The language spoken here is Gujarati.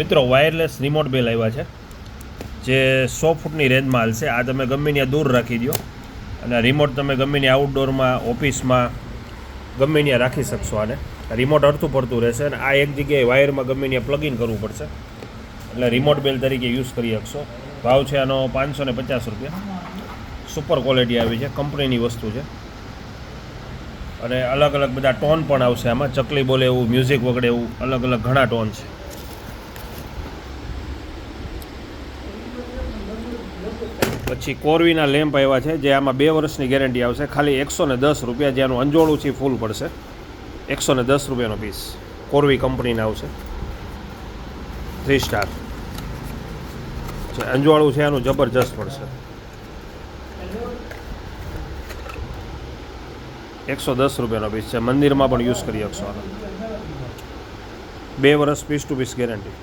મિત્રો વાયરલેસ રિમોટ બેલ આવ્યા છે, જે સો ફૂટની રેન્જમાં હાલશે. આ તમે ગમે ત્યાં દૂર રાખી દો અને રિમોટ તમે ગમે ત્યાં આઉટડોરમાં ઓફિસમાં ગમે ત્યાં રાખી શકશો આને. રિમોટ અડતું પડતું રહેશે અને આ એક જગ્યાએ વાયરમાં ગમે ત્યાં પ્લગ ઇન કરવું પડશે. એટલે રિમોટ બેલ તરીકે યુઝ કરી શકશો. ભાવ છે આનો પાંચસો ને પચાસ રૂપિયા. સુપર ક્વોલિટી આવી છે કંપનીની વસ્તુ છે. અને અલગ અલગ બધા ટોન પણ આવશે આમાં. ચકલી બોલે એવું મ્યુઝિક વગડે એવું અલગ અલગ ઘણા ટોન છે. પછી કોરવીના લેમ્પ આવ્યા છે, જે આમાં બે વર્ષની ગેરંટી આવશે. ખાલી એકસો ને દસ રૂપિયા જેનું અંજોળું છે ફૂલ પડશે. એકસો ને દસ રૂપિયાનો પીસ કોરવી કંપનીના આવશે. થ્રી સ્ટાર અંજવાળું છે, એનું જબરજસ્ત પડશે. એકસો દસ રૂપિયાનો પીસ છે. મંદિરમાં પણ યુઝ કરી શકશો બે વર્ષ પીસ ટુ પીસ ગેરંટી